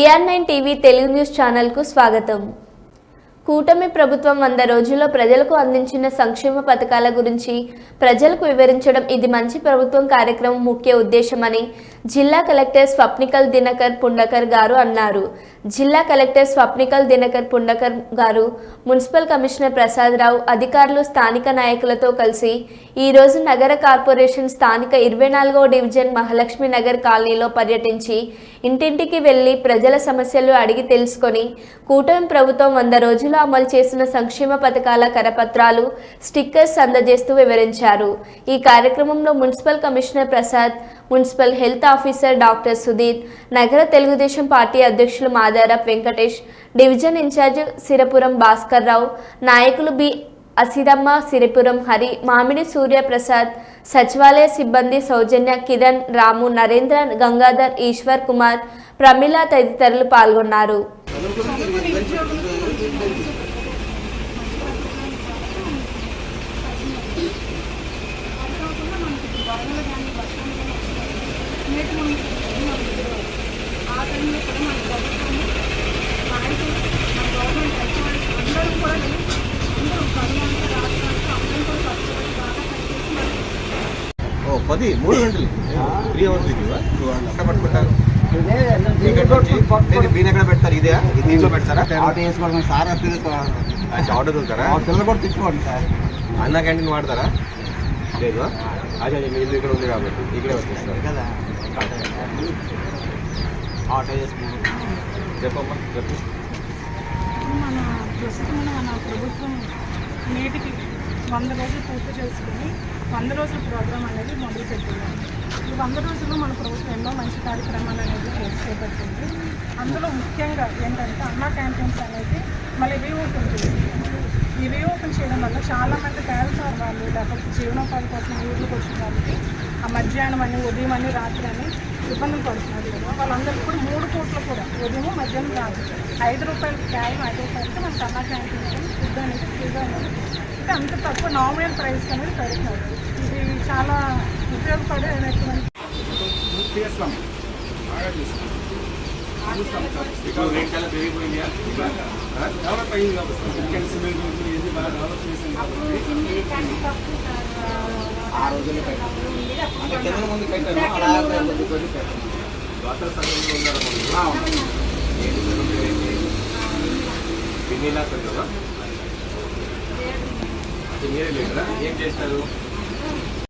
VR nine TV Telugu news ఛానల్కు స్వాగతం. కూటమి ప్రభుత్వం వంద రోజుల్లో ప్రజలకు అందించిన సంక్షేమ పథకాల గురించి ప్రజలకు వివరించడం ఇది మంచి ప్రభుత్వం కార్యక్రమం ముఖ్య ఉద్దేశమని జిల్లా కలెక్టర్ స్వప్నికల్ దినకర్ పుండకర్ గారు అన్నారు. జిల్లా కలెక్టర్ స్వప్నికల్ దినకర్ పుండకర్ గారు మున్సిపల్ కమిషనర్ ప్రసాద్ రావు అధికారులు స్థానిక నాయకులతో కలిసి ఈరోజు నగర కార్పొరేషన్ స్థానిక ఇరవై నాలుగవ డివిజన్ మహాలక్ష్మి నగర్ కాలనీలో పర్యటించి ఇంటింటికి వెళ్ళి ప్రజల సమస్యలు అడిగి తెలుసుకొని కూటమి ప్రభుత్వం వంద రోజులు అమలు చేసిన సంక్షేమ పథకాల కరపత్రాలు స్టిక్కర్స్ అందజేస్తూ వివరించారు. ఈ కార్యక్రమంలో municipal commissioner Prasad municipal health officer doctor Sudhir నగర తెలుగుదేశం పార్టీ అధ్యక్షులు మాదారప్ వెంకటేష్ డివిజన్ ఇన్ఛార్జ్ సిరపురం భాస్కర్ రావు నాయకులు బి అసిరమ్మ సిరిపురం హరి మామిడి సూర్యప్రసాద్ సచివాలయ సిబ్బంది సౌజన్య కిరణ్ రాము నరేంద్ర గంగాధర్ ఈశ్వర్ కుమార్ ప్రమిళ తదితరులు పాల్గొన్నారు. ఆ టైంలో కూడా మన ప్రభుత్వం నాయకులు మన గవర్నమెంట్ హెచ్ఓడి అందరూ కూడా అందరూ కరోనా రాష్ట్రానికి అందరం కూడా కష్టపడి బాగా పనిచేసి ఓ పది మూడు గంటలు త్రీ అవర్స్ ఎక్కడ పట్టుకుంటారు మీన్ ఎక్కడ పెడతారు ఇదే దీంట్లో పెడతారా సార్ దొరుకుతారా? పిల్లలు కూడా సార్. అన్న క్యాంటీన్ వాడతారా? లేదు అదే అదే మీ ఇల్లు ఇక్కడ ఉంది కాబట్టి ఇక్కడే వచ్చేస్తారు కదా. ఆటో వేసుకుంటాం చెప్పమ్మా చెప్పు మన ప్రస్తుతం మన ప్రభుత్వం నేటికి వంద రోజులు పూర్తి చేసుకుని వంద రోజుల ప్రోగ్రాం అనేది మొదలు పెట్టింది ఈ వంద రోజుల్లో మన ప్రభుత్వం ఎన్నో మంచి కార్యక్రమాలు అనేది చేసి చేపట్టింది. అందులో ముఖ్యంగా ఏంటంటే అన్నా క్యాంపెయిన్స్ అనేది మళ్ళీ రీఓపెన్ చేసింది. ఈ రీఓపెన్ చేయడం వల్ల చాలామంది మంది వాళ్ళు లేకపోతే జీవనోపాధి కోసం ఊర్లకు వచ్చిన వాళ్ళకి ఆ మధ్యాహ్నం అని ఉదయం అని రాత్రి అని ఇబ్బందులు పడుతున్నారు కదా. వాళ్ళందరికీ కూడా మూడు పూట్లు కూడా ఉదయం మధ్యాహ్నం రాదు ఐదు రూపాయలకి క్యాయం ఐదు రూపాయలకి మనకి అన్నా క్యాంటీన్స్ ఫుడ్ అనేది ఫ్రీగా అనేది అంటే అంత తక్కువ నామినల్ ప్రైస్ అనేది పెడుతున్నారు. ఇది చాలా ఉపయోగపడేటువంటి రేట్ చాలా పెరిగిపోయిందా డెవలప్ అయ్యింది కాబట్టి సిమెంట్ ఇది బాగా డెవలప్ చేసింది ఆ రోజుల్లో ముందు అలా ముందు సంఘంలో మీరే లేదరా ఏం చేస్తారు